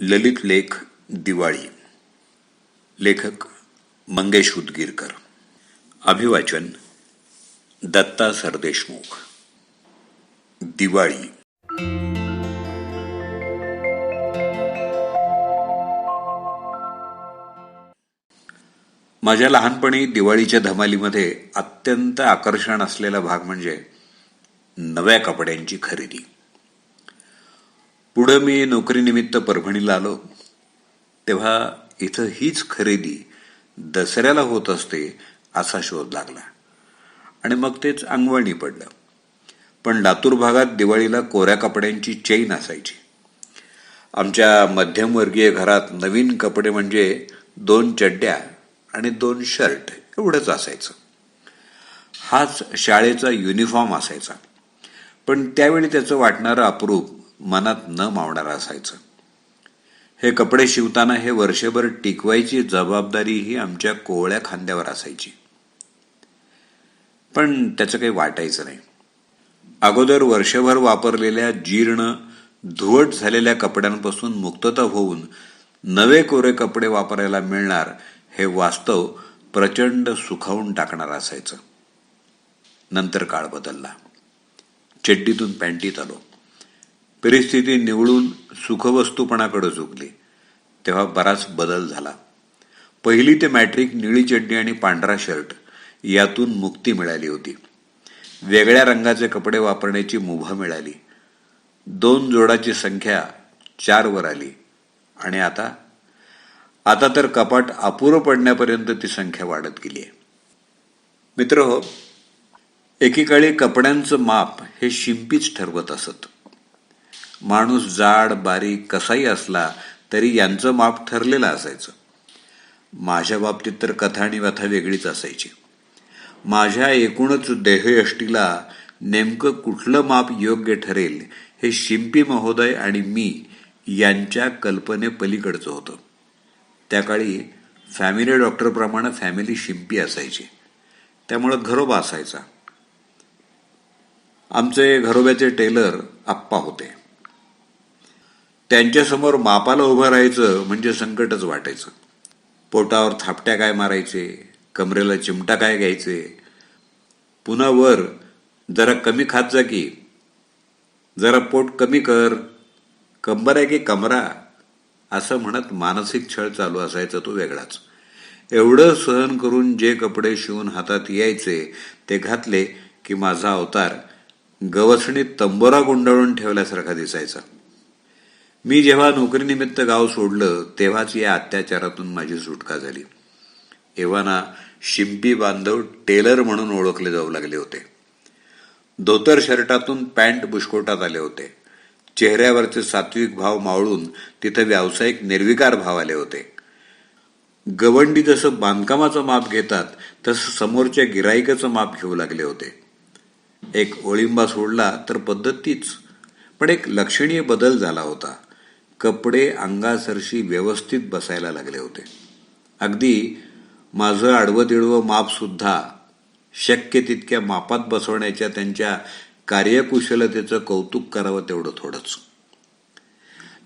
ललित लेख दिवाळी. लेखक मंगेश उदगीरकर. अभिवाचन दत्ता सरदेशमुख. दिवाळी. माझ्या लहानपणी दिवाळीच्या धमालीमध्ये अत्यंत आकर्षण असलेला भाग म्हणजे नव्या कपड्यांची खरेदी. पुढं मी नोकरीनिमित्त परभणीला आलो. तेव्हा इथं हीच खरेदी दसऱ्याला होत असते असा शोध लागला. आणि मग तेच अंगवळणी पडलं. पण लातूर भागात दिवाळीला कोऱ्या कपड्यांची चैन असायची. आमच्या मध्यमवर्गीय घरात नवीन कपडे म्हणजे दोन चड्ड्या आणि दोन शर्ट एवढंच असायचं. हाच शाळेचा युनिफॉर्म असायचा. पण त्यावेळी त्याचं वाटणारं अप्रूप मनात न मावणारं असायचं. हे कपडे शिवताना हे वर्षभर टिकवायची जबाबदारी ही आमच्या कोवळ्या खांद्यावर असायची. पण त्याचं काही वाटायचं नाही. अगोदर वर्षभर वापरलेल्या जीर्ण धुवट झालेल्या कपड्यांपासून मुक्तता होऊन नवे कोरे कपडे वापरायला मिळणार हे वास्तव प्रचंड सुखावून टाकणार असायचं. नंतर काळ बदलला. चड्डीतून पॅन्टीत आलो. परिस्थिती निवळून सुखवस्तूपणाकडे झुकली. तेव्हा बराच बदल झाला. पहिली ते मॅट्रिक निळी चड्डी आणि पांढरा शर्ट यातून मुक्ती मिळाली होती. वेगळ्या रंगाचे कपडे वापरण्याची मुभा मिळाली. दोन जोडाची संख्या चारवर आली. आणि आता? आता तर कपाट अपुरं पडण्यापर्यंत ती संख्या वाढत गेली आहे. मित्र हो एकेकाळी कपड्यांचं माप हे शिंपीच ठरवत असत. माणूस जाड बारीक कसाही असला तरी यांचं माप ठरलेलं असायचं. माझ्या बाबतीत तर कथा आणि व्यथा वेगळीच असायची. माझ्या एकूणच देहयष्टीला नेमकं कुठलं माप योग्य ठरेल हे शिंपी महोदय आणि मी यांच्या कल्पने पलीकडचं होतं. त्या काळी फॅमिली डॉक्टरप्रमाणे फॅमिली शिंपी असायची. त्यामुळं घरोबा असायचा. आमचे घरोब्याचे टेलर आप्पा होते. त्यांच्यासमोर मापाला उभं राहायचं म्हणजे संकटच वाटायचं. पोटावर थापट्या काय मारायचे कमरेला चिमटा काय घ्यायचे? पुन्हा वर जरा कमी खात जा की जरा पोट कमी कर कंबर आहे की कमरा? असं म्हणत मानसिक छळ चालू असायचा तो वेगळाच. एवढं सहन करून जे कपडे शिवून हातात यायचे ते घातले की माझा अवतार गवसणीत तंबोरा गुंडाळून ठेवल्यासारखा दिसायचा. मी जेव्हा नोकरीनिमित्त गाव सोडलं तेव्हाच या अत्याचारातून माझी सुटका झाली. एव्हाना शिंपी बांधव टेलर म्हणून ओळखले जाऊ लागले होते. धोतर शर्टातून पॅन्ट बुशकोटात आले होते. चेहऱ्यावरचे सात्विक भाव मावळून तिथे व्यावसायिक निर्विकार भाव आले होते. गवंडी जसं बांधकामाचं माप घेतात तसं समोरच्या गिराईकाचं माप घेऊ लागले होते. एक ओळिंबा सोडला तर पद्धत तीच पण एक लक्षणीय बदल झाला होता. कपडे अंगासरशी व्यवस्थित बसायला लागले होते. अगदी माझं आडवं तिडवं माप सुद्धा शक्य तितक्या मापात बसवण्याच्या त्यांच्या कार्यकुशलतेचं कौतुक करावं तेवढं थोडंच.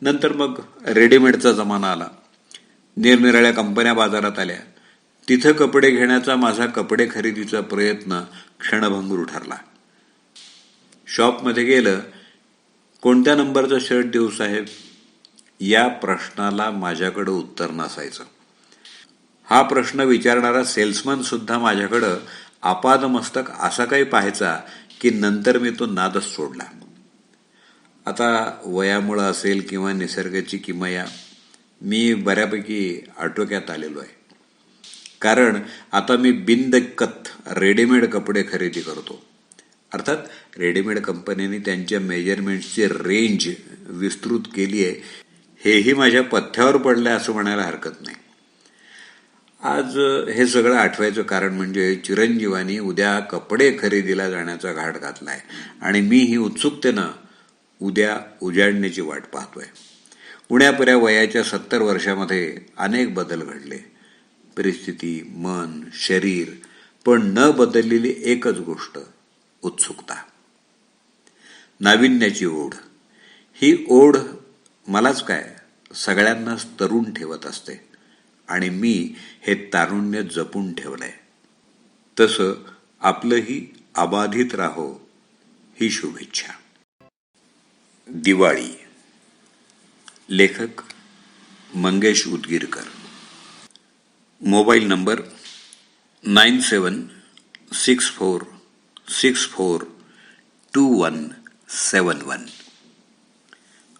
नंतर मग रेडीमेडचा जमाना आला. निरनिराळ्या कंपन्या बाजारात आल्या. तिथं कपडे घेण्याचा माझा कपडे खरेदीचा प्रयत्न क्षणभंगूर ठरला शॉपमध्ये गेलं कोणत्या नंबरचा शर्ट देऊ साहेब? या प्रश्नाला माझ्याकडं उत्तर नसायचं. हा प्रश्न विचारणारा सेल्समन सुद्धा माझ्याकडं आपादमस्तक असा काही पाहायचा की नंतर मी तो नादच सोडला. आता वयामुळं असेल किंवा निसर्गाची किमया मी बऱ्यापैकी आटोक्यात आलेलो आहे. कारण आता मी बिनदक्कत रेडीमेड कपडे खरेदी करतो. अर्थात रेडीमेड कंपन्यांनी त्यांच्या मेजरमेंट्सची रेंज विस्तृत केली आहे. हेही माझ्या पथ्यावर पडलं असं म्हणायला हरकत नाही. आज हे सगळं आठवायचं कारण म्हणजे चिरंजीवानी उद्या कपडे खरेदीला जाण्याचा घाट घातला आहे आणि मी ही उत्सुकतेनं उद्या उजाडण्याची वाट पाहतोय. पुण्यापर्या वयाच्या सत्तर वर्षामध्ये अनेक बदल घडले. परिस्थिती मन शरीर पण न बदललेली एकच गोष्ट उत्सुकता. नाविन्याची ओढ. ही ओढ मलाच काय? सगळ्यांनाच तरुण ठेवत असते. आणि मी हे तारुण्य जपून ठेवलंय. तसं आपलंही अबाधित राहो ही शुभेच्छा. दिवाळी. लेखक Mangesh Udgirkar. Mobile number nine seven six four six four two one seven one.